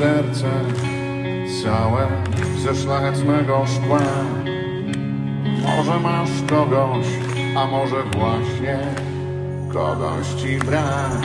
serce całe ze szlachetnego szkła. Może masz kogoś, a może właśnie kogoś ci brak.